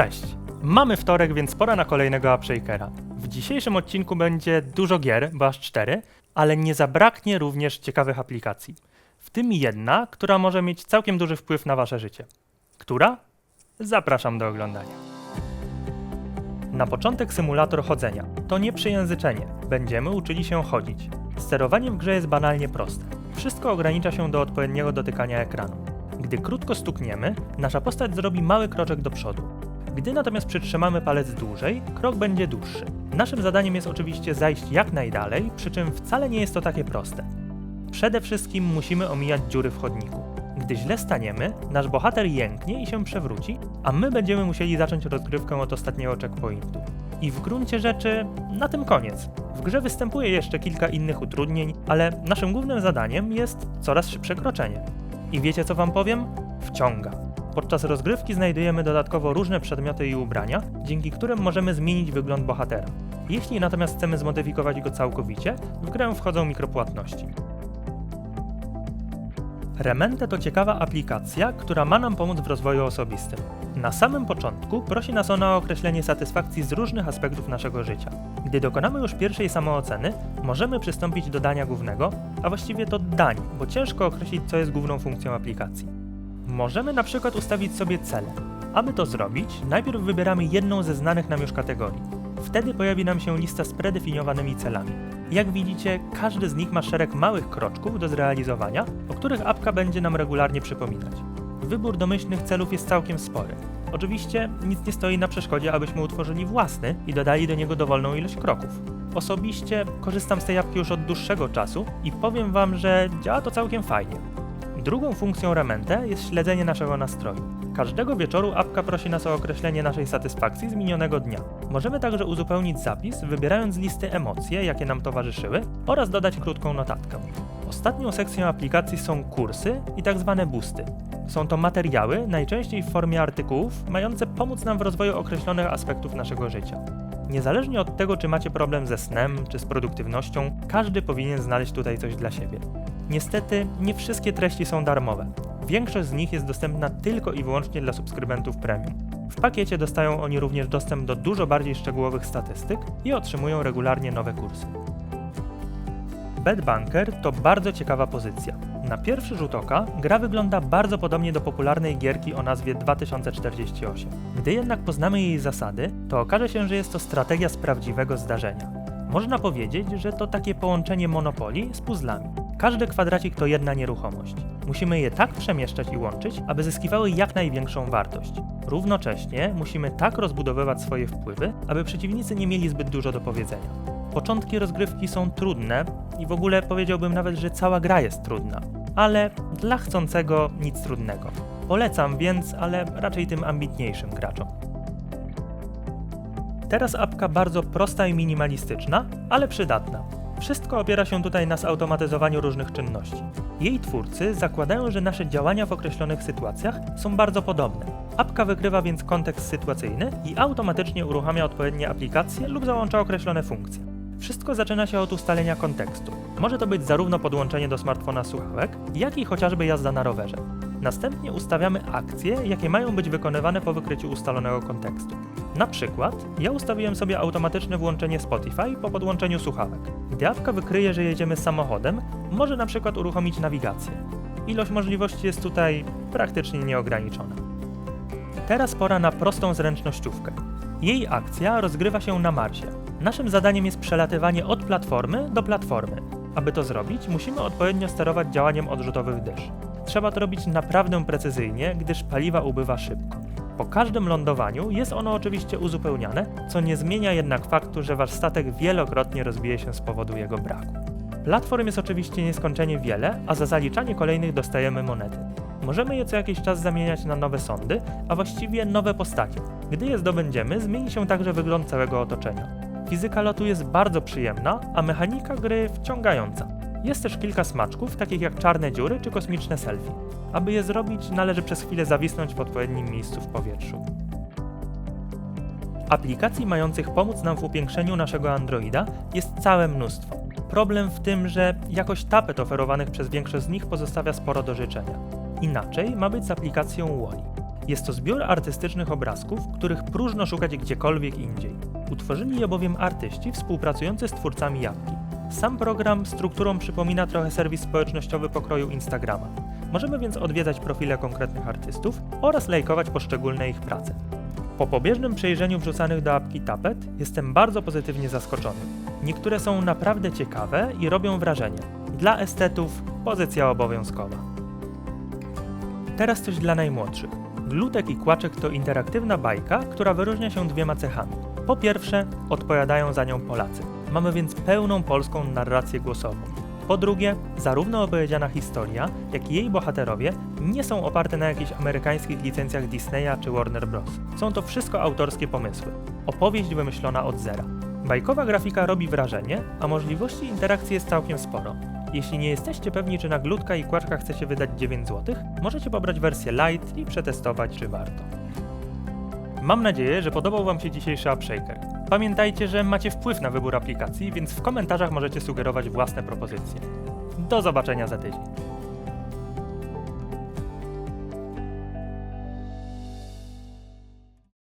Cześć! Mamy wtorek, więc pora na kolejnego AppShakera. W dzisiejszym odcinku będzie dużo gier, bo aż cztery, ale nie zabraknie również ciekawych aplikacji. W tym jedna, która może mieć całkiem duży wpływ na wasze życie. Która? Zapraszam do oglądania. Na początek symulator chodzenia. To nie przyjęzyczenie. Będziemy uczyli się chodzić. Sterowanie w grze jest banalnie proste. Wszystko ogranicza się do odpowiedniego dotykania ekranu. Gdy krótko stukniemy, nasza postać zrobi mały kroczek do przodu. Gdy natomiast przytrzymamy palec dłużej, krok będzie dłuższy. Naszym zadaniem jest oczywiście zajść jak najdalej, przy czym wcale nie jest to takie proste. Przede wszystkim musimy omijać dziury w chodniku. Gdy źle staniemy, nasz bohater jęknie i się przewróci, a my będziemy musieli zacząć rozgrywkę od ostatniego checkpointu. I w gruncie rzeczy na tym koniec. W grze występuje jeszcze kilka innych utrudnień, ale naszym głównym zadaniem jest coraz szybsze kroczenie. I wiecie co wam powiem? Wciąga. Podczas rozgrywki znajdujemy dodatkowo różne przedmioty i ubrania, dzięki którym możemy zmienić wygląd bohatera. Jeśli natomiast chcemy zmodyfikować go całkowicie, w grę wchodzą mikropłatności. Remente to ciekawa aplikacja, która ma nam pomóc w rozwoju osobistym. Na samym początku prosi nas ona o określenie satysfakcji z różnych aspektów naszego życia. Gdy dokonamy już pierwszej samooceny, możemy przystąpić do dania głównego, a właściwie to dań, bo ciężko określić, co jest główną funkcją aplikacji. Możemy na przykład ustawić sobie cele. Aby to zrobić, najpierw wybieramy jedną ze znanych nam już kategorii. Wtedy pojawi nam się lista z predefiniowanymi celami. Jak widzicie, każdy z nich ma szereg małych kroczków do zrealizowania, o których apka będzie nam regularnie przypominać. Wybór domyślnych celów jest całkiem spory. Oczywiście nic nie stoi na przeszkodzie, abyśmy utworzyli własny i dodali do niego dowolną ilość kroków. Osobiście korzystam z tej apki już od dłuższego czasu i powiem Wam, że działa to całkiem fajnie. Drugą funkcją Remente jest śledzenie naszego nastroju. Każdego wieczoru apka prosi nas o określenie naszej satysfakcji z minionego dnia. Możemy także uzupełnić zapis, wybierając z listy emocje, jakie nam towarzyszyły, oraz dodać krótką notatkę. Ostatnią sekcją aplikacji są kursy i tak zwane boosty. Są to materiały, najczęściej w formie artykułów, mające pomóc nam w rozwoju określonych aspektów naszego życia. Niezależnie od tego, czy macie problem ze snem, czy z produktywnością, każdy powinien znaleźć tutaj coś dla siebie. Niestety, nie wszystkie treści są darmowe. Większość z nich jest dostępna tylko i wyłącznie dla subskrybentów premium. W pakiecie dostają oni również dostęp do dużo bardziej szczegółowych statystyk i otrzymują regularnie nowe kursy. Bad Bunker to bardzo ciekawa pozycja. Na pierwszy rzut oka gra wygląda bardzo podobnie do popularnej gierki o nazwie 2048. Gdy jednak poznamy jej zasady, to okaże się, że jest to strategia z prawdziwego zdarzenia. Można powiedzieć, że to takie połączenie Monopolii z puzzlami. Każdy kwadracik to jedna nieruchomość. Musimy je tak przemieszczać i łączyć, aby zyskiwały jak największą wartość. Równocześnie musimy tak rozbudowywać swoje wpływy, aby przeciwnicy nie mieli zbyt dużo do powiedzenia. Początki rozgrywki są trudne i w ogóle powiedziałbym nawet, że cała gra jest trudna. Ale dla chcącego nic trudnego. Polecam więc, ale raczej tym ambitniejszym graczom. Teraz apka bardzo prosta i minimalistyczna, ale przydatna. Wszystko opiera się tutaj na zautomatyzowaniu różnych czynności. Jej twórcy zakładają, że nasze działania w określonych sytuacjach są bardzo podobne. Apka wykrywa więc kontekst sytuacyjny i automatycznie uruchamia odpowiednie aplikacje lub załącza określone funkcje. Wszystko zaczyna się od ustalenia kontekstu. Może to być zarówno podłączenie do smartfona słuchawek, jak i chociażby jazda na rowerze. Następnie ustawiamy akcje, jakie mają być wykonywane po wykryciu ustalonego kontekstu. Na przykład, ja ustawiłem sobie automatyczne włączenie Spotify po podłączeniu słuchawek. Gdy apka wykryje, że jedziemy samochodem, może na przykład uruchomić nawigację. Ilość możliwości jest tutaj praktycznie nieograniczona. Teraz pora na prostą zręcznościówkę. Jej akcja rozgrywa się na Marsie. Naszym zadaniem jest przelatywanie od platformy do platformy. Aby to zrobić, musimy odpowiednio sterować działaniem odrzutowych dysz. Trzeba to robić naprawdę precyzyjnie, gdyż paliwa ubywa szybko. Po każdym lądowaniu jest ono oczywiście uzupełniane, co nie zmienia jednak faktu, że wasz statek wielokrotnie rozbije się z powodu jego braku. Platform jest oczywiście nieskończenie wiele, a za zaliczanie kolejnych dostajemy monety. Możemy je co jakiś czas zamieniać na nowe sądy, a właściwie nowe postacie. Gdy je zdobędziemy, zmieni się także wygląd całego otoczenia. Fizyka lotu jest bardzo przyjemna, a mechanika gry wciągająca. Jest też kilka smaczków, takich jak czarne dziury czy kosmiczne selfie. Aby je zrobić, należy przez chwilę zawisnąć w odpowiednim miejscu w powietrzu. Aplikacji mających pomóc nam w upiększeniu naszego Androida jest całe mnóstwo. Problem w tym, że jakość tapet oferowanych przez większość z nich pozostawia sporo do życzenia. Inaczej ma być z aplikacją Wally. Jest to zbiór artystycznych obrazków, których próżno szukać gdziekolwiek indziej. Utworzyli je bowiem artyści współpracujący z twórcami jabłki. Sam program strukturą przypomina trochę serwis społecznościowy pokroju Instagrama. Możemy więc odwiedzać profile konkretnych artystów oraz lajkować poszczególne ich prace. Po pobieżnym przejrzeniu wrzucanych do apki tapet jestem bardzo pozytywnie zaskoczony. Niektóre są naprawdę ciekawe i robią wrażenie. Dla estetów pozycja obowiązkowa. Teraz coś dla najmłodszych. Glutek i Kłaczek to interaktywna bajka, która wyróżnia się dwiema cechami. Po pierwsze, odpowiadają za nią Polacy. Mamy więc pełną polską narrację głosową. Po drugie, zarówno opowiedziana historia, jak i jej bohaterowie nie są oparte na jakichś amerykańskich licencjach Disneya czy Warner Bros. Są to wszystko autorskie pomysły. Opowieść wymyślona od zera. Bajkowa grafika robi wrażenie, a możliwości interakcji jest całkiem sporo. Jeśli nie jesteście pewni, czy na Glutka i Kłaczka chcecie wydać 9 zł, możecie pobrać wersję light i przetestować, czy warto. Mam nadzieję, że podobał Wam się dzisiejszy AppShaker. Pamiętajcie, że macie wpływ na wybór aplikacji, więc w komentarzach możecie sugerować własne propozycje. Do zobaczenia za tydzień.